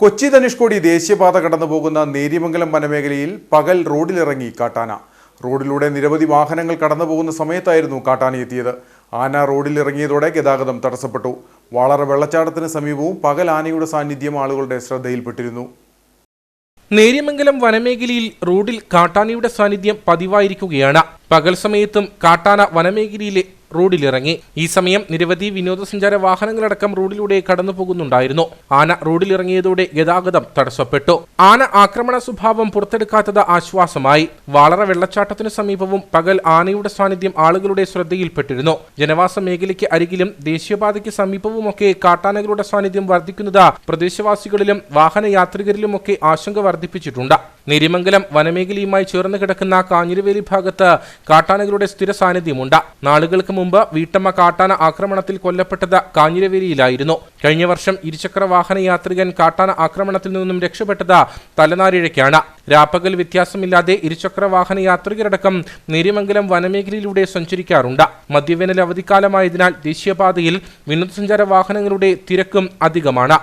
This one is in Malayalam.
കൊച്ചി ധനുഷ്കോടി ദേശീയപാത കടന്നു പോകുന്ന നേര്യമംഗലം വനമേഖലയിൽ പകൽ റോഡിലിറങ്ങി കാട്ടാന. റോഡിലൂടെ നിരവധി വാഹനങ്ങൾ കടന്നു പോകുന്ന സമയത്തായിരുന്നു കാട്ടാന എത്തിയത്. ആന റോഡിലിറങ്ങിയതോടെ ഗതാഗതം തടസ്സപ്പെട്ടു. വളറ വെള്ളച്ചാട്ടത്തിന് സമീപവും പകൽ ആനയുടെ സാന്നിധ്യം ആളുകളുടെ ശ്രദ്ധയിൽപ്പെട്ടിരുന്നു. നേര്യമംഗലം വനമേഖലയിൽ റോഡിൽ കാട്ടാനയുടെ സാന്നിധ്യം പതിവായിരിക്കുകയാണ്. പകൽ സമയത്തും കാട്ടാന വനമേഖലയിലെ റോഡിലിറങ്ങി. ഈ സമയം നിരവധി വിനോദസഞ്ചാര വാഹനങ്ങളടക്കം റോഡിലൂടെ കടന്നു പോകുന്നുണ്ടായിരുന്നു ആന റോഡിലിറങ്ങിയതോടെ ഗതാഗതം തടസ്സപ്പെട്ടു. ആന ആക്രമണ സ്വഭാവം പുറത്തെടുക്കാത്തത് ആശ്വാസമായി. വാളറ വെള്ളച്ചാട്ടത്തിനു സമീപവും പകൽ ആനയുടെ സാന്നിധ്യം ആളുകളുടെ ശ്രദ്ധയിൽപ്പെട്ടിരുന്നു. ജനവാസ മേഖലയ്ക്ക് അരികിലും ദേശീയപാതയ്ക്ക് സമീപവുമൊക്കെ കാട്ടാനകളുടെ സാന്നിധ്യം വർദ്ധിക്കുന്നത് പ്രദേശവാസികളിലും വാഹനയാത്രികരിലുമൊക്കെ ആശങ്ക വർദ്ധിപ്പിച്ചിട്ടുണ്ട്. നെരിമംഗലം വനമേഖലയുമായി ചേർന്ന് കിടക്കുന്ന കാഞ്ഞിരവേലി ഭാഗത്ത് കാട്ടാനകളുടെ സ്ഥിര സാന്നിധ്യമുണ്ട്. നാളുകൾക്ക് മുമ്പ് വീട്ടമ്മ കാട്ടാന ആക്രമണത്തിൽ കൊല്ലപ്പെട്ടത് കാഞ്ഞിരവേലിയിലായിരുന്നു. കഴിഞ്ഞ വർഷം ഇരുചക്ര വാഹന യാത്രികൻ കാട്ടാന ആക്രമണത്തിൽ നിന്നും രക്ഷപ്പെട്ടത് തലനാരിഴയ്ക്കാണ്. രാപ്പകൽ വ്യത്യാസമില്ലാതെ ഇരുചക്ര വാഹന യാത്രികരടക്കം നേര്യമംഗലം വനമേഖലയിലൂടെ സഞ്ചരിക്കാറുണ്ട്. മദ്യവേനൽ അവധിക്കാലമായതിനാൽ ദേശീയപാതയിൽ വിനോദസഞ്ചാര വാഹനങ്ങളുടെ തിരക്കും അധികമാണ്.